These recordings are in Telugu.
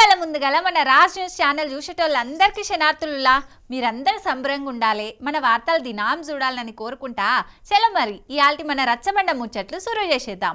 ముందుగల ముందుగల మన రాజ్ న్యూస్ ఛానల్ చూసేటోళ్ళందరికీ శనార్థులులా మీరందరూ సంబరంగా ఉండాలి. మన వార్తలు దినాం చూడాలని కోరుకుంటా. చలో మరి ఇవాళ మన రచ్చబండ ముచ్చట్లు సురు చేసేద్దాం.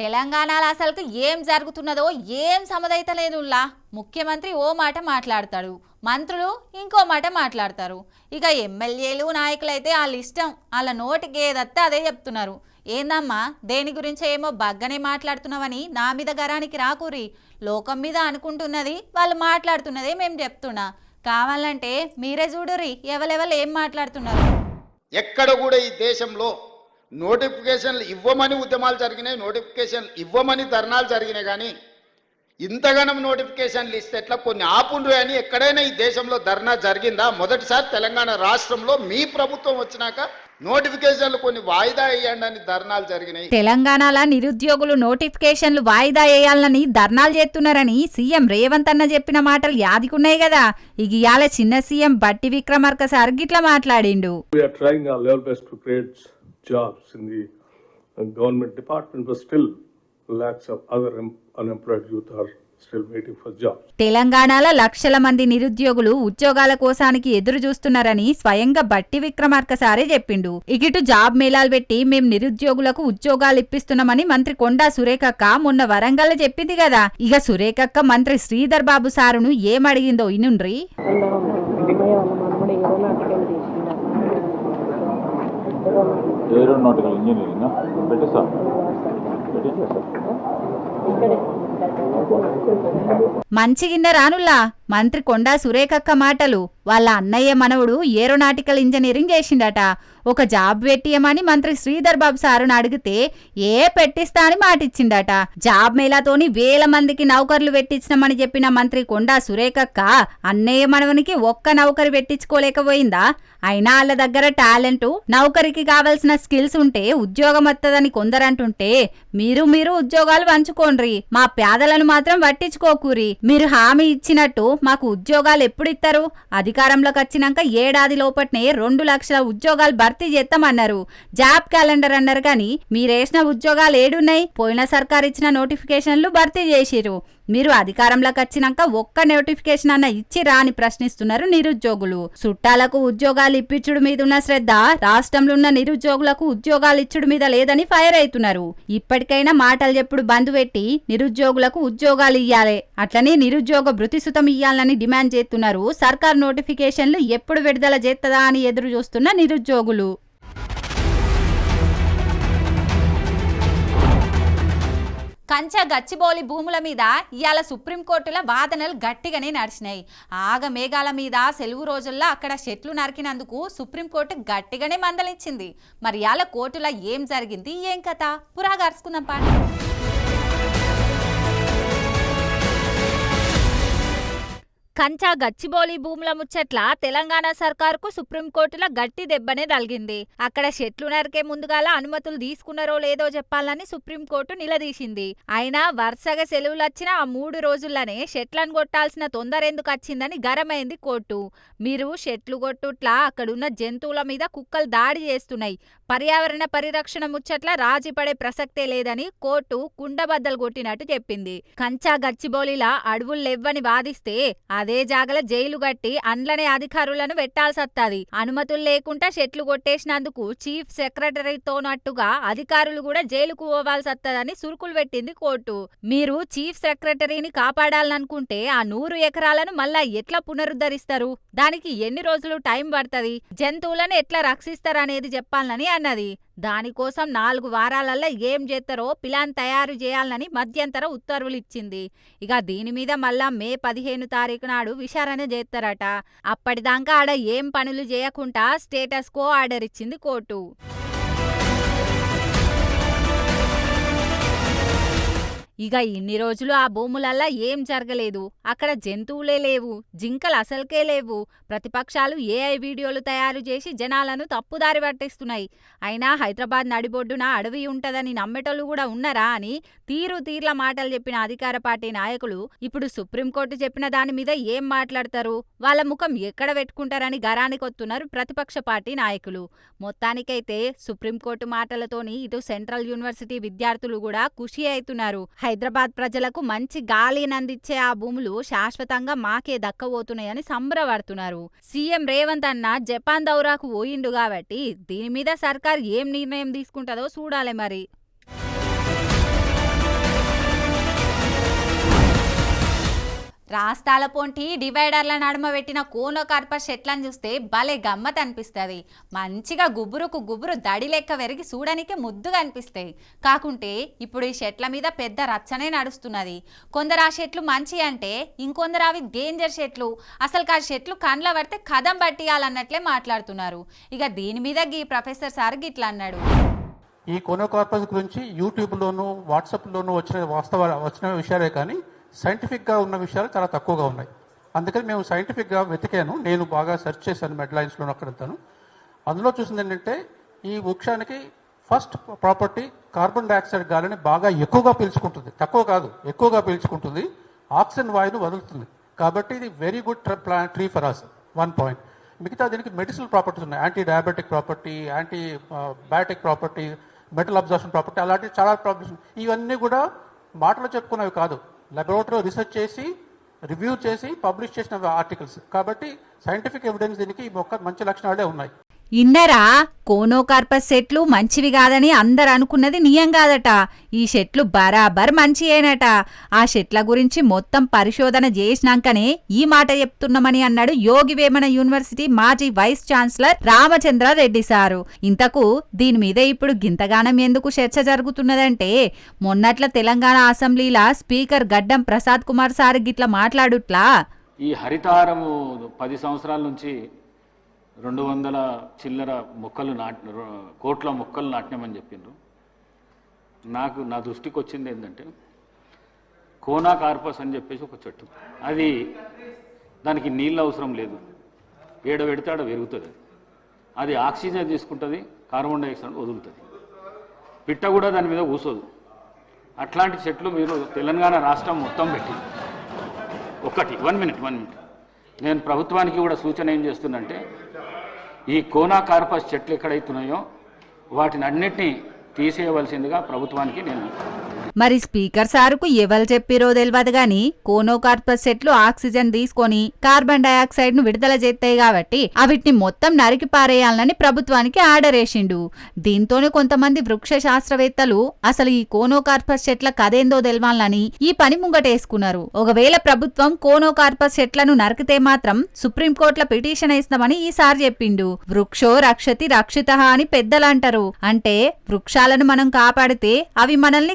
తెలంగాణలో అసలుకు ఏం జరుగుతున్నదో ఏం సమదైతలేదులా ముఖ్యమంత్రి ఓ మాట మాట్లాడతాడు. మంత్రులు ఇంకో మాట మాట్లాడతారు. ఇక ఎమ్మెల్యేలు నాయకులైతే వాళ్ళ ఇష్టం వాళ్ళ నోటికి ఏదత్తే అదే చెప్తున్నారు. ఏందమ్మా దేని గురించి ఏమో బగ్గనే మాట్లాడుతున్నావని నా మీద గరానికి రాకూరి. లోకం మీద అనుకుంటున్నది వాళ్ళు మాట్లాడుతున్నదే మేము చెప్తున్నా. కావాలంటే మీరే చూడురి ఎవరెవరు ఏం మాట్లాడుతున్నారు? ఎక్కడ కూడా ఈ దేశంలో నోటిఫికేషన్లు ఇవ్వమని ఉద్యమాలు జరిగినాయి నోటిఫికేషన్లు ఇవ్వమని ధర్నాలు జరిగినాయి కానీ ఇంతగానం నోటిఫికేషన్లు ఇస్తే ఎట్లా కొన్ని ఆపుండ్రు అని ఎక్కడైనా ఈ దేశంలో ధర్నా జరిగిందా? మొదటిసారి తెలంగాణ రాష్ట్రంలో మీ ప్రభుత్వం వచ్చినాక నోటిఫికేషన్లు కొన్ని వాయిదా వేయండి ధర్నాలు జరిగినాయి. తెలంగాణలో నిరుద్యోగులు నోటిఫికేషన్లు వాయిదా వేయాలని ధర్నాలు చేస్తున్నారని సీఎం రేవంత్ అన్న చెప్పిన మాటలు యాదికున్నాయి కదా. ఇక ఇయాల చిన్న సీఎం బట్టి విక్రమార్క సార్ గిట్లా మాట్లాడిండు. We are trying our level best to create jobs in the uh, government department, but still lakhs of other em- unemployed youth are తెలంగాణలో లక్షల మంది నిరుద్యోగులు ఉద్యోగాల కోసానికి ఎదురు చూస్తున్నారని స్వయంగా బట్టి విక్రమార్క సారే చెప్పిండు. ఇగిటు జాబ్ మేళాలు పెట్టి మేం నిరుద్యోగులకు ఉద్యోగాలు ఇప్పిస్తున్నామని మంత్రి కొండా సురేఖక్క మొన్న వరంగల్ చెప్పింది కదా. ఇక సురేఖక్క మంత్రి శ్రీధర్ బాబు సారును ఏమడిగిందో ఇనుండ్రి. Aeronautical engineering? మంచి గిన్నె రానుల్లా? మంత్రి కొండా సురేఖక్క మాటలు. వాళ్ళ అన్నయ్య మనవడు ఏరోనాటికల్ ఇంజనీరింగ్ చేసిండట. ఒక జాబ్ పెట్టియమని మంత్రి శ్రీధర్ బాబు సారును అడిగితే ఏ పెట్టిస్తా అని మాటిచ్చిండట. జాబ్ మేళాతోని వేల మందికి నౌకర్లు పెట్టించినామని చెప్పిన మంత్రి కొండా సురేఖక్క అన్నయ్య మనవనికి ఒక్క నౌకరి పెట్టించుకోలేకపోయిందా అయినా వాళ్ళ దగ్గర టాలెంట్ నౌకరికి కావలసిన స్కిల్స్ ఉంటే ఉద్యోగం వత్తదని కొందరంటుంటే మీరు మీరు ఉద్యోగాలు పంచుకోండ్రి మా పేదలను మాత్రం పట్టించుకోకూరి మీరు హామీ ఇచ్చినట్టు మాకు ఉద్యోగాలు ఎప్పుడు ఇస్తారు అధికారంలోకి వచ్చినాక ఏడాది లోపట్నే రెండు లక్షల ఉద్యోగాలు భర్తీ చేస్తామన్నారు జాబ్ క్యాలెండర్ అన్నారు కానీ మీరేసిన ఉద్యోగాలు ఏడున్నాయి? పోయిన సర్కార్ ఇచ్చిన నోటిఫికేషన్లు భర్తీ చేసిరు మీరు అధికారంలోకి వచ్చినాక ఒక్క నోటిఫికేషన్ అన్న ఇచ్చిరా అని ప్రశ్నిస్తున్నారు నిరుద్యోగులు. చుట్టాలకు ఉద్యోగాలు ఇప్పించుడు మీద ఉన్న శ్రద్ధ రాష్ట్రంలో ఉన్న నిరుద్యోగులకు ఉద్యోగాలు ఇచ్చుడు మీద లేదని ఫైర్ అవుతున్నారు ఇప్పటికైనా మాటలు చెప్పుడు బంద్ పెట్టి నిరుద్యోగులకు ఉద్యోగాలు ఇయ్యాలి. అట్లనే నిరుద్యోగ భృతిసుతం చేయాలని డిమాండ్ చేస్తున్నారు. సర్కార్ నోటిఫికేషన్లు ఎప్పుడు విడుదల చేస్తుందా అని ఎదురు చూస్తున్న నిరుద్యోగులు. కంచ గచ్చిబౌలి భూముల మీద ఇవాళ సుప్రీంకోర్టుల వాదనలు గట్టిగానే నడిచినాయి. ఆగ మేఘాల మీద సెలవు రోజుల్లో అక్కడ చెట్లు నరికినందుకు సుప్రీంకోర్టు గట్టిగానే మందలిచ్చింది మరి ఇవాళ కోర్టులో ఏం జరిగింది? ఏం కథ? పురాగా అరుచుకుందాం కంచా గచ్చిబౌలి భూముల ముచ్చట్ల తెలంగాణ సర్కారుకు సుప్రీంకోర్టులో గట్టి దెబ్బనే తలిగింది అక్కడ చెట్లు నరికే ముందుగాల అనుమతులు తీసుకున్నారో లేదో చెప్పాలని సుప్రీంకోర్టు నిలదీసింది. అయినా వరుసగా సెలవులొచ్చిన ఆ మూడు రోజుల్లోనే చెట్లను కొట్టాల్సిన తొందర ఎందుకు వచ్చిందని గరమైంది కోర్టు. మీరు చెట్లు కొట్టుట్లా అక్కడున్న జంతువుల మీద కుక్కలు దాడి చేస్తున్నాయి. పర్యావరణ పరిరక్షణ ముచ్చట్ల రాజీపడే ప్రసక్తే లేదని కోర్టు కుండబద్దలు కొట్టినట్టు చెప్పింది. కంచా గచ్చిబౌలిలా అడవులు లెవ్వని వాదిస్తే అదే జాగల జైలు గట్టి అండ్లనే అధికారులను పెట్టాల్సత్తది అనుమతులు లేకుండా చెట్లు కొట్టేసినందుకు చీఫ్ సెక్రటరీతోనట్టుగా అధికారులు కూడా జైలుకు పోవాల్సొత్తదని సురుకులు పెట్టింది కోర్టు. మీరు చీఫ్ సెక్రటరీని కాపాడాలనుకుంటే ఆ నూరు ఎకరాలను మళ్ళా ఎట్లా పునరుద్ధరిస్తారు? దానికి ఎన్ని రోజులు టైం పడుతుంది? జంతువులను ఎట్లా రక్షిస్తారనేది చెప్పాలని అన్నది. దానికోసం నాలుగు వారాలల్లో ఏం చేస్తారో ప్లాన్ తయారు చేయాలని మధ్యంతర ఉత్తర్వులు ఇచ్చింది ఇక దీని మీద మళ్ళా మే పదిహేను తారీఖు నాడు విచారణ చేస్తారట అప్పటిదాకా ఆడ ఏం పనులు చేయకుండా స్టేటస్ కో ఆర్డర్ ఇచ్చింది కోర్టు. ఇక ఇన్ని రోజులు ఆ భూములల్లా ఏం జరగలేదు. అక్కడ జంతువులే లేవు జింకలు అసలుకే లేవు. ప్రతిపక్షాలు ఏఐ వీడియోలు తయారు చేసి జనాలను తప్పుదారి పట్టిస్తున్నాయి. అయినా హైదరాబాద్ నడిబొడ్డున అడవి ఉంటదని నమ్మేటోళ్ళు కూడా ఉన్నారా అని తీరు తీర్ల మాటలు చెప్పిన అధికార పార్టీ నాయకులు ఇప్పుడు సుప్రీంకోర్టు చెప్పిన దాని మీద ఏం మాట్లాడతారు? వాళ్ళ ముఖం ఎక్కడ పెట్టుకుంటారని గరానికొత్తున్నారు ప్రతిపక్ష పార్టీ నాయకులు. మొత్తానికైతే సుప్రీంకోర్టు మాటలతోని ఇటు సెంట్రల్ యూనివర్సిటీ విద్యార్థులు కూడా ఖుషి అవుతున్నారు. హైదరాబాద్ ప్రజలకు మంచి గాలినందిచ్చే ఆ భూములు శాశ్వతంగా మాకే దక్కబోతున్నాయని సంబరపడుతున్నారు. సీఎం రేవంత్ అన్న జపాన్ దౌరాకు పోయిండు కాబట్టి దీని మీద సర్కార్ ఏం నిర్ణయం తీసుకుంటుందో చూడాలి మరి. రాస్తాల పొంటి డివైడర్ల నడుమ పెట్టిన కోనో కార్పస్ చెట్లను చూస్తే భలే గమ్మత్ అనిపిస్తుంది. మంచిగా గుబురుకు గుబురు దడి లెక్క వెరిగి చూడడానికి ముద్దుగా అనిపిస్తాయి. కాకుంటే ఇప్పుడు ఈ చెట్ల మీద పెద్ద రచ్చనే నడుస్తున్నది. కొందరు ఆ చెట్లు మంచి అంటే ఇంకొందరు అవి డేంజర్ చెట్లు అసలు ఆ చెట్లు కండ్ల పడితే కదం పట్టియాలన్నట్లే మాట్లాడుతున్నారు. ఇక దీని మీద గీ ప్రొఫెసర్ సార్ గిట్లా అన్నాడు ఈ కొనోకార్పస్ గురించి యూట్యూబ్లోను వాట్సాప్లోను వచ్చిన వాస్తవాలు వచ్చిన విషయాలే కానీ సైంటిఫిక్గా ఉన్న విషయాలు చాలా తక్కువగా ఉన్నాయి. అందుకని మేము సైంటిఫిక్గా వెతికాను. నేను బాగా సెర్చ్ చేశాను మెడ్లైన్స్లో అక్కడంతాను. అందులో చూసింది ఏంటంటే ఈ వృక్షానికి ఫస్ట్ ప్రాపర్టీ కార్బన్ డైఆక్సైడ్ గాలిని బాగా ఎక్కువగా పీల్చుకుంటుంది. తక్కువ కాదు ఎక్కువగా పీల్చుకుంటుంది. ఆక్సిజన్ వాయువును వదులుతుంది. కాబట్టి ఇది very good tree for us one point మిగతా దీనికి మెడిసినల్ ప్రాపర్టీస్ ఉన్నాయి. Anti diabetic property antibiotic property metal absorption property అలాంటి చాలా ప్రాపర్టీస్ ఇవన్నీ కూడా మాటలు చెప్పుకున్నవి కాదు. లెబొరేటరీలో రీసెర్చ్ చేసి రివ్యూ చేసి పబ్లిష్ చేసిన ఆర్టికల్స్ కాబట్టి సైంటిఫిక్ ఎవిడెన్స్ దీనికి ఈ మొక్క మంచి లక్షణాలే ఉన్నాయి. ఇన్నరా కోనోకార్పస్ సెట్లు మంచివి కాదని అందరు అనుకున్నది నియం కాదట. ఈ చెట్లు బరాబర్ మంచియేనట ఆ చెట్ల గురించి మొత్తం పరిశోధన చేసినాకనే ఈ మాట చెప్తున్నామని అన్నాడు యోగి వేమన యూనివర్సిటీ మాజీ vice chancellor Ramachandra Reddy sir. ఇంతకు దీని మీద ఇప్పుడు గింతగానం ఎందుకు చర్చ జరుగుతున్నదంటే మొన్నట్ల తెలంగాణ అసెంబ్లీలా స్పీకర్ గడ్డం ప్రసాద్ కుమార్ సార్ గిట్ల మాట్లాడుట్లా. ఈ హరితారము పది సంవత్సరాల నుంచి రెండు వందల చిల్లర మొక్కలు నాట్ కోట్ల మొక్కలు నాటినామని చెప్పిండ్రు. నాకు నా దృష్టికి వచ్చింది ఏంటంటే కోనా కార్పస్ అని చెప్పేసి ఒక చెట్టు. అది దానికి నీళ్ళు అవసరం లేదు. ఏడ పెడితే ఆడ పెరుగుతుంది. అది. అది ఆక్సిజన్ తీసుకుంటుంది కార్బన్ డైఆక్సైడ్ వదులుతుంది. పిట్ట కూడా దాని మీద కూసోదు అట్లాంటి చెట్లు మీరు తెలంగాణ రాష్ట్రం మొత్తం పెట్టింది ఒకటి వన్ మినిట్ వన్ మినిట్. నేను ప్రభుత్వానికి కూడా సూచన ఏం చేస్తున్నంటే ఈ కోనా కార్పస్ చెట్లు ఎక్కడైతున్నాయో వాటిని అన్నిటినీ తీసేయవలసిందిగా ప్రభుత్వానికి నేను మరి స్పీకర్ సారుకు ఎవరు చెప్పిరో తెలియదు గాని కోనోకార్పస్ చెట్లు ఆక్సిజన్ తీసుకొని కార్బన్ డైఆక్సైడ్ను విడుదల చేస్తాయి కాబట్టి అవిటిని మొత్తం నరికి పారేయాలని ప్రభుత్వానికి ఆర్డర్ వేసిండు. దీంతోనే కొంతమంది వృక్ష శాస్త్రవేత్తలు అసలు ఈ కోనోకార్పస్ చెట్ల కదేందో తెలవాలని ఈ పని ముంగటేసుకున్నారు. ఒకవేళ ప్రభుత్వం కోనోకార్పస్ చెట్లను నరికితే మాత్రం సుప్రీంకోర్టుల పిటిషన్ వేస్తామని ఈసారి చెప్పిండు. వృక్షో రక్షతి రక్షిత అని పెద్దలు అంటారు అంటే వృక్షాలను మనం కాపాడితే అవి మనల్ని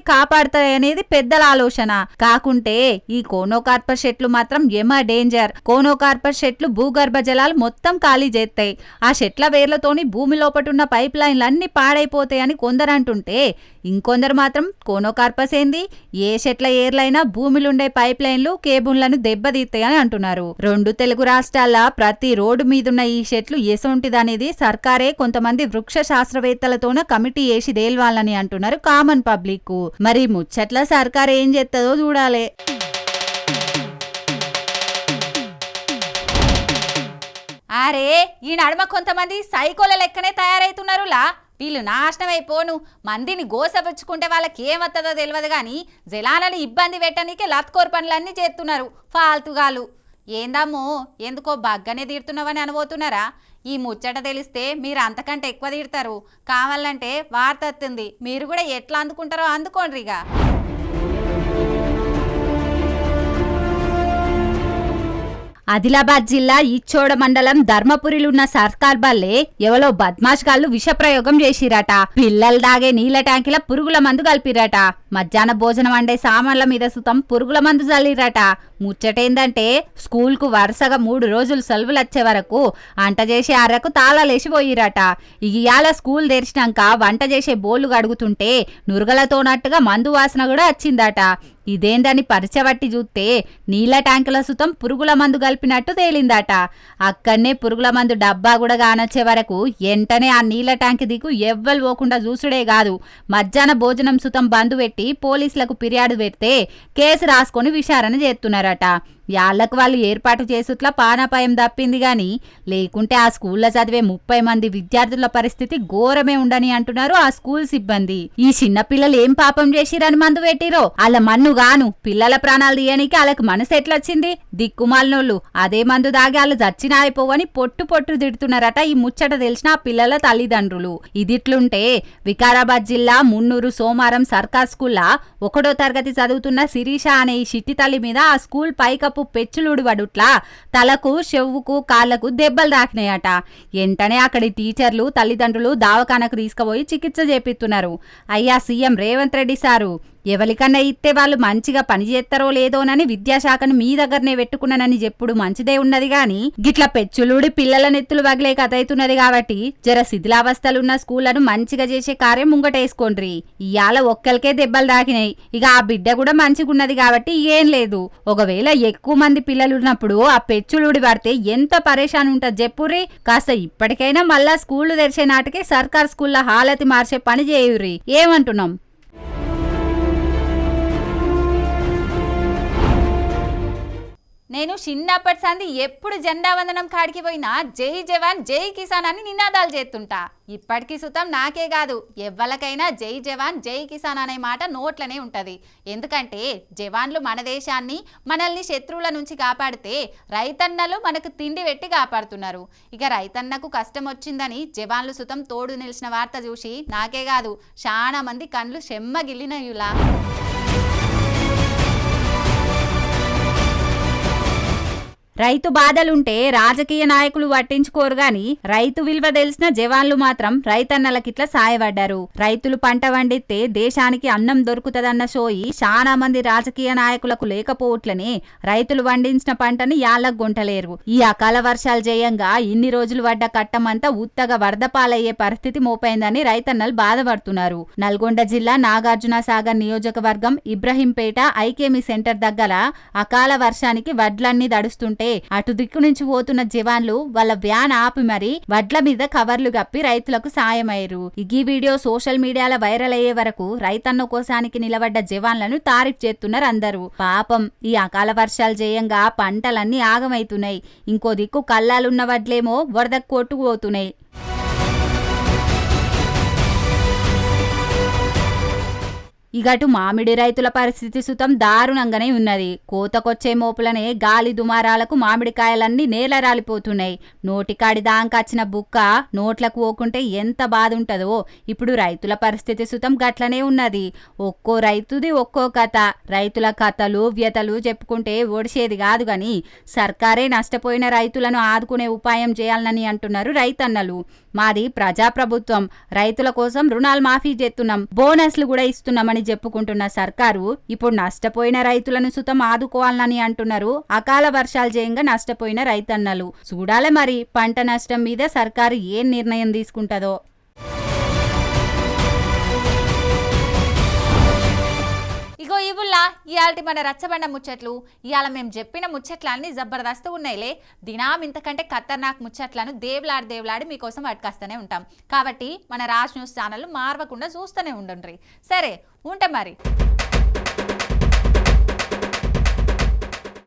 అనేది పెద్దల ఆలోచన. కాకుంటే ఈ కోనోకార్పస్ చెట్లు మాత్రం ఎమ డేంజర్. కోనోకార్పస్ చెట్లు భూగర్భ జలాలు మొత్తం ఖాళీ చేస్తాయి. ఆ చెట్ల వేర్లతోని భూమి లోపటున్న పైప్ లైన్లు అన్ని పాడైపోతాయని కొందరు అంటుంటే ఇంకొందరు మాత్రం కోనోకార్పస్ ఏంది? ఏ చెట్ల ఏర్లైనా భూమిలుండే పైప్ లైన్లు కేబుల్లను దెబ్బతీస్తాయని అంటున్నారు. రెండు తెలుగు రాష్ట్రాల ప్రతి రోడ్డు మీదున్న ఈ చెట్లు ఎసొంటిదనేది సర్కారే కొంతమంది వృక్ష శాస్త్రవేత్తలతోన కమిటీ వేసి తేల్వాలని అంటున్నారు కామన్ పబ్లిక్ మరి ముచ్చట్ల సర్కార్ ఏం చేస్తుందో చూడాలి. అరే ఈ నడుమ కొంతమంది సైకోల లెక్కనే తయారైతున్నారులా. వీళ్ళు నాశనం అయిపోను మందిని గోసపుచ్చుకుంటే వాళ్ళకి ఏమత్తదో తెలియదు కానీ జలాలను ఇబ్బంది పెట్టనీకే లత్కోర్ పనులన్నీ చేస్తున్నారు ఫాల్తుగాలు. ఏందమ్మో ఎందుకో బగ్గనే తీరుతున్నావని అనుబోతున్నారా ఈ ముచ్చట తెలిస్తే మీరు అంతకంటే ఎక్కువ తీరుతారు. కావాలంటే వార్త వస్తుంది. మీరు కూడా ఎట్లా అందుకుంటారో అందుకోండిగా ఆదిలాబాద్ జిల్లా ఇచ్చోడ మండలం ధర్మపురిలున్న సర్కార్ బల్లే ఎవలో బద్మాష్ గాళ్ళు విషప్రయోగం చేసిరట. పిల్లలు దాగే నీళ్ళ ట్యాంకిల పురుగుల మందు కలిపిరట. మధ్యాహ్న భోజనం వండే సామాన్ల మీద సుతం పురుగుల మందు చల్లిరట ముచ్చటేందంటే స్కూల్కు వరుసగా మూడు రోజులు సెలవులు వచ్చే వరకు వంట చేసే అరకు తాళాలేసి పోయిరట. ఇయాల స్కూల్ తెరిచినాక వంట చేసే బోళ్ళు గడుగుతుంటే నురగలతోనట్టుగా మందు వాసన కూడా వచ్చిందట. ఇదేందని పరిచవట్టి చూస్తే నీళ్ళ ట్యాంకుల సుతం పురుగుల మందు కలిపినట్టు తేలిందట. అక్కడనే పురుగుల మందు డబ్బా కూడా కానొచ్చే వరకు వెంటనే ఆ నీళ్ళ ట్యాంక్ దిగు ఎవ్వరు పోకుండా చూసుడే కాదు. మధ్యాహ్న భోజనం సుతం బంద్ పెట్టి పోలీసులకు ఫిర్యాదు పెడితే కేసు రాసుకొని విచారణ చేస్తున్నారట. యాళ్ళకు వాళ్ళు ఏర్పాటు చేసుట్లా పానాపాయం తప్పింది గాని లేకుంటే ఆ స్కూల్లో చదివే ముప్పై మంది విద్యార్థుల పరిస్థితి ఘోరమే ఉండని అంటున్నారు ఆ స్కూల్ సిబ్బంది. ఈ చిన్న పిల్లలు ఏం పాపం చేసిరని మందు పెట్టిరో? అలా మన్ను గాను పిల్లల ప్రాణాలు తీయనికి వాళ్ళకి మనసు ఎట్లొచ్చింది? దిక్కుమాలినోళ్ళు అదే మందు దాగి వాళ్ళు చచ్చినా అయిపోవని పొట్టు పొట్టు తిడుతున్నారట ఈ ముచ్చట తెలిసిన ఆ పిల్లల తల్లిదండ్రులు. ఇదిట్లుంటే వికారాబాద్ జిల్లా మున్నూరు సోమారం సర్కార్ స్కూల్లా ఒకటో తరగతి చదువుతున్న శిరీష అనే ఈ చిట్టి తల్లి మీద ఆ స్కూల్ పైకప్పు పెచ్చులుడు వడుట్లా తలకు చెవుకు కాళ్ళకు దెబ్బలు తాకినాయట. వెంటనే అక్కడి టీచర్లు తల్లిదండ్రులు దావఖానకు తీసుకుపోయి చికిత్స చేపిస్తున్నారు. అయ్యా సీఎం రేవంత్ రెడ్డి సారు. ఎవరికన్నా ఇస్తే వాళ్ళు మంచిగా పని చేస్తారో లేదోనని విద్యాశాఖను మీ దగ్గరనే పెట్టుకున్నానని చెప్పుడు మంచిదే ఉన్నది గాని గిట్లా పెచ్చులుడి పిల్లల నెత్తులు వగిలే కథ అవుతున్నది కాబట్టి జర శిథిలావస్థలున్న స్కూళ్ళను మంచిగా చేసే కార్యం ముంగటేసుకోండ్రి. ఇవాళ ఒక్కరికే దెబ్బలు దాకినాయి ఇక ఆ బిడ్డ కూడా మంచిగున్నది కాబట్టి ఏం లేదు. ఒకవేళ ఎక్కువ మంది పిల్లలు ఉన్నప్పుడు ఆ పెచ్చులుడి పడితే ఎంత పరేషాన్ ఉంటుంది చెప్పుర్రి? కాస్త ఇప్పటికైనా మళ్ళా స్కూళ్ళు తెరిచే నాటికే సర్కార్ స్కూళ్ళ హాలతి మార్చే పని చేయుర్రి. ఏమంటున్నాం? చిన్నప్పటి సంది ఎప్పుడు జెండా వందనం కాడికి పోయినా జై జవాన్ జై కిసాన్ అని నినాదాలు చేస్తుంటా. ఇప్పటికీ సుతం నాకే కాదు ఎవ్వలకైనా జై జవాన్ జై కిసాన్ అనే మాట నోట్లనే ఉంటది. ఎందుకంటే జవాన్లు మన దేశాన్ని మనల్ని శత్రువుల నుంచి కాపాడితే రైతన్నలు మనకు తిండి పెట్టి కాపాడుతున్నారు. ఇక రైతన్నకు కష్టం వచ్చిందని జవాన్లు సుతం తోడు నిలిచిన వార్త చూసి నాకే కాదు చాలా మంది కండ్లు చెమ్మగిల్లినయులా రైతు బాధలుంటే రాజకీయ నాయకులు పట్టించుకోరు గాని రైతు విలువ తెలిసిన జవాన్లు మాత్రం రైతన్నలకిట్లా సాయపడ్డారు. రైతులు పంట వండితే దేశానికి అన్నం దొరుకుతదన్న సోయి చాలా మంది రాజకీయ నాయకులకు లేకపోవట్లనే రైతులు వండించిన పంటని యాళ్ళగ్గుంటలేరు ఈ అకాల వర్షాలు జయంగా ఇన్ని రోజులు పడ్డ కట్టమంతా ఉత్తగా వరదపాలయ్యే పరిస్థితి మోపైందని రైతన్నలు బాధపడుతున్నారు. నల్గొండ జిల్లా నాగార్జున సాగర్ నియోజకవర్గం ఇబ్రహీంపేట ఐకేమి సెంటర్ దగ్గర అకాల వర్షానికి వడ్లన్నీ దడుస్తుంటే అటు దిక్కు నుంచి పోతున్న జవాన్లు వాళ్ళ వ్యాన్ ఆపి మరి వడ్ల మీద కవర్లు కప్పి రైతులకు సాయమయ్యారు. ఈ వీడియో సోషల్ మీడియాలో వైరల్ అయ్యే వరకు రైతన్న కోసానికి నిలబడ్డ జవాన్లను తారీఫ్ చేస్తున్నారు అందరూ. పాపం ఈ అకాల వర్షాలు జయంగా పంటలన్నీ ఆగమైతున్నాయి. ఇంకో దిక్కు కళ్ళాలున్న వడ్లేమో వరద కొట్టుకుపోతున్నాయి. ఇగటు మామిడి రైతుల పరిస్థితి సుతం దారుణంగానే ఉన్నది. కోతకొచ్చే మోపులనే గాలి దుమారాలకు మామిడికాయలన్నీ నేల రాలిపోతున్నాయి. నోటికాడి దాంకచ్చిన బుక్క నోట్లకు పోకుంటే ఎంత బాధ ఉంటుందో ఇప్పుడు రైతుల పరిస్థితి సుతం గట్లనే ఉన్నది. ఒక్కో రైతుది ఒక్కో కథ. రైతుల కథలు వ్యతలు చెప్పుకుంటే ఒడిసేది కాదు గాని సర్కారే నష్టపోయిన రైతులను ఆదుకునే ఉపాయం చేయాలని అంటున్నారు రైతన్నలు. మాది ప్రజాప్రభుత్వం. రైతుల కోసం రుణాలు మాఫీ చేస్తున్నాం. బోనస్లు కూడా ఇస్తున్నామని చెప్పుకుంటున్న సర్కారు ఇప్పుడు నష్టపోయిన రైతులను సుతం ఆదుకోవాలని అంటున్నారు. అకాల వర్షాలు చేయంగా నష్టపోయిన రైతన్నలు. చూడాలి మరి పంట నష్టం మీద సర్కారు ఏం నిర్ణయం తీసుకుంటుందో. ఇవాళ మన రచ్చబండ ముచ్చట్లు ఇవాళ మేము చెప్పిన ముచ్చట్లన్నీ జబర్దస్తు ఉన్నాయిలే. దినాం ఇంతకంటే ఖతర్నాక్ ముచ్చట్లను దేవులాడి దేవులాడి మీకోసం పట్టుకొస్తూనే ఉంటాం. కాబట్టి మన రాజ్ న్యూస్ ఛానల్ మార్వకుండా చూస్తూనే ఉండండి సరే ఉంటాం మరి.